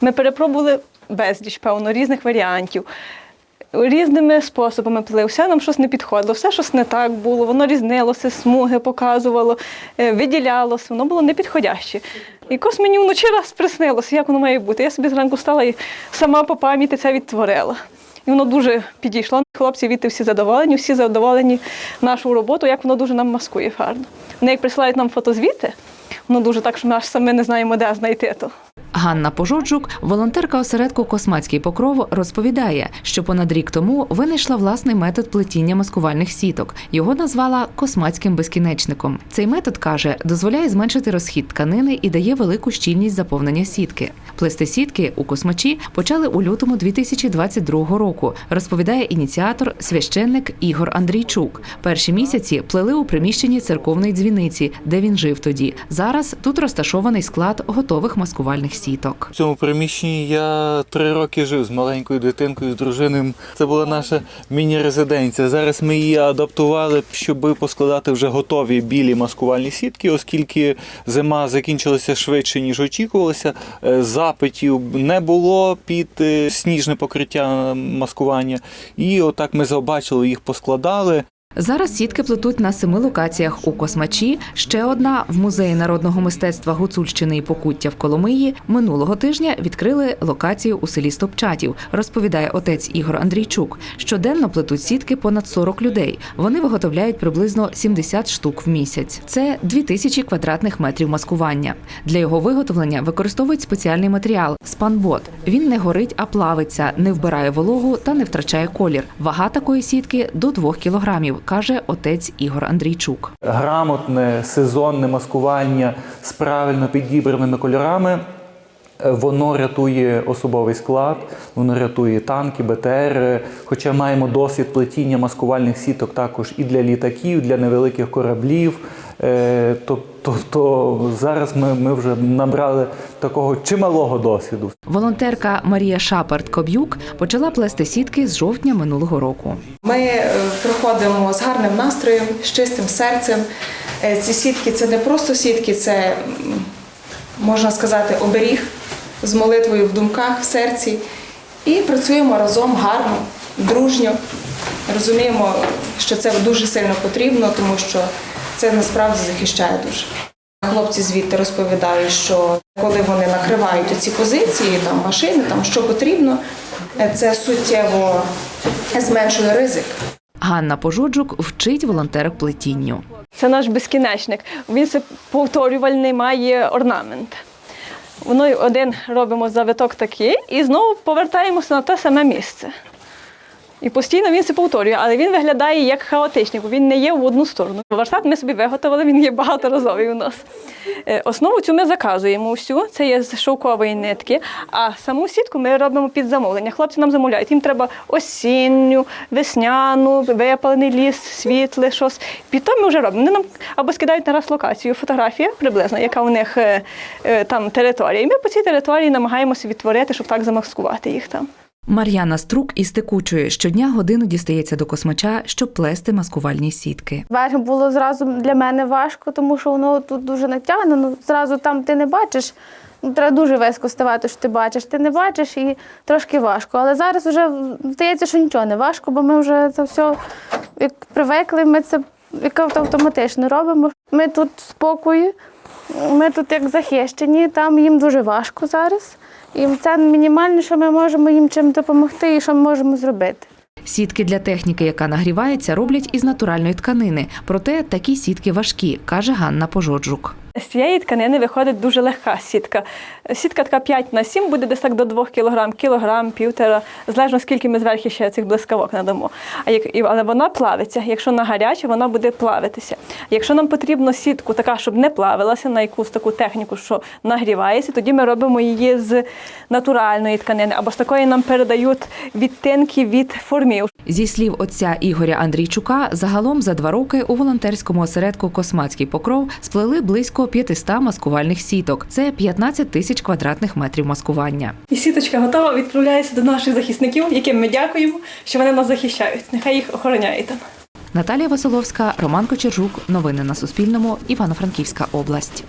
Ми перепробували безліч, певно, різних варіантів. Різними способами плели. Все нам щось не підходило, все щось не так було, воно різнилося, смуги показувало, е, виділялося, воно було непідходяще. Якось мені вночі раз приснилося, як воно має бути. Я собі зранку стала і сама по пам'яті це відтворила. І воно дуже підійшло. Хлопці відти всі задоволені, всі задоволені нашу роботу, як воно дуже нам маскує гарно. Вони як присилають нам фотозвіти, воно дуже так, що ми аж самі не знаємо, де знайти то. Ганна Пожоджук, волонтерка осередку Космацький покров, розповідає, що понад рік тому винайшла власний метод плетіння маскувальних сіток. Його назвала космацьким безкінечником. Цей метод каже, дозволяє зменшити розхід тканини і дає велику щільність заповнення сітки. Плести сітки у космачі почали у лютому 2022 року. Розповідає ініціатор священник Ігор Андрійчук. Перші місяці плели у приміщенні церковної дзвіниці, де він жив тоді. Зараз тут розташований склад готових маскувальних сіток. В цьому приміщенні я три роки жив з маленькою дитинкою, з дружиною. Це була наша міні-резиденція. Зараз ми її адаптували, щоб поскладати вже готові білі маскувальні сітки, оскільки зима закінчилася швидше, ніж очікувалося. Е, Запитів не було під е, сніжне покриття маскування. І отак ми забачили, їх поскладали. Зараз сітки плетуть на семи локаціях у Космачі. Ще одна в музеї народного мистецтва Гуцульщини і Покуття в Коломиї. Минулого тижня відкрили локацію у селі Стопчатів. Розповідає отець Ігор Андрійчук. Щоденно плетуть сітки понад 40 людей. Вони виготовляють приблизно 70 штук в місяць. Це 2000 квадратних метрів маскування. Для його виготовлення використовують спеціальний матеріал спанбот. Він не горить, а плавиться, не вбирає вологу та не втрачає колір. Вага такої сітки до 2 кілограмів, каже отець Ігор Андрійчук. грамотне сезонне маскування з правильно підібраними кольорами. е, Воно рятує особовий склад, воно рятує танки, БТР. Хоча маємо досвід плетіння маскувальних сіток також і для літаків, для невеликих кораблів. Тобто зараз ми, ми вже набрали такого чималого досвіду. Волонтерка Марія Шапард Коб'юк почала плести сітки з жовтня минулого року. Ми е, приходимо з гарним настроєм, з чистим серцем. Е, Ці сітки це не просто сітки, це можна сказати оберіг з молитвою в думках, в серці. І працюємо разом гарно, дружньо. Розуміємо, що це дуже сильно потрібно, тому що це насправді захищає дуже. Хлопці звідти розповідають, що коли вони накривають ці позиції, там машини, там що потрібно, е, це суттєво зменшує ризик. Ганна Пожоджук вчить волонтерок плетінню. Це наш безкінечник. Він повторювальний має орнамент. Воно один робимо завиток такий і знову повертаємося на те саме місце. І постійно він це повторює, але він виглядає як хаотичний, бо він не є в одну сторону. Верстат ми собі виготовили, він є багаторазовий у нас. Е, Основу цю ми заказуємо всю, це є з шовкової нитки, а саму сітку ми робимо під замовлення. Хлопці нам замовляють. Їм треба осінню, весняну, випалений ліс, світле, щось. Підтом ми вже робимо. Вони нам або скидають на раз локацію, фотографія приблизно, яка у них е, е, там територія. І ми по цій території намагаємося відтворити, щоб так замаскувати їх там. Мар'яна Струк із Текучої щодня годину дістається до космача, щоб плести маскувальні сітки. Верх було зразу для мене важко, тому що воно тут дуже натягнено. Зразу там ти не бачиш. ну, Треба дуже високо ставати, що ти бачиш. Ти не бачиш і трошки важко. Але зараз вже здається, що нічого не важко, бо ми вже це все як привикли, ми це як автоматично робимо. Ми тут в спокої, ми тут як захищені, там їм дуже важко зараз. І це мінімальне, що ми можемо їм чим допомогти і що ми можемо зробити. Сітки для техніки, яка нагрівається, роблять із натуральної тканини. Проте такі сітки важкі, каже Ганна Пожоджук. З цієї тканини виходить дуже легка сітка. Сітка така 5 на 7 буде десь так до 2 кг, кілограм, півтора, залежно скільки ми зверху ще цих блискавок надамо. А як, але вона плавиться. Якщо на гаряче, вона буде плавитися. Якщо нам потрібно сітку така, щоб не плавилася, на якусь таку техніку, що нагрівається, тоді ми робимо її з натуральної тканини, або з такої нам передають відтинки від формів. Зі слів отця Ігоря Андрійчука, загалом за два роки у волонтерському осередку Космацький покров сплели близько 500 маскувальних сіток. Це 15 тисяч квадратних метрів маскування. І сіточка готова відправляється до наших захисників, яким ми дякуємо, що вони нас захищають. Нехай їх охороняють там. Наталія Василовська, Роман Кочержук. Новини на Суспільному. Івано-Франківська область.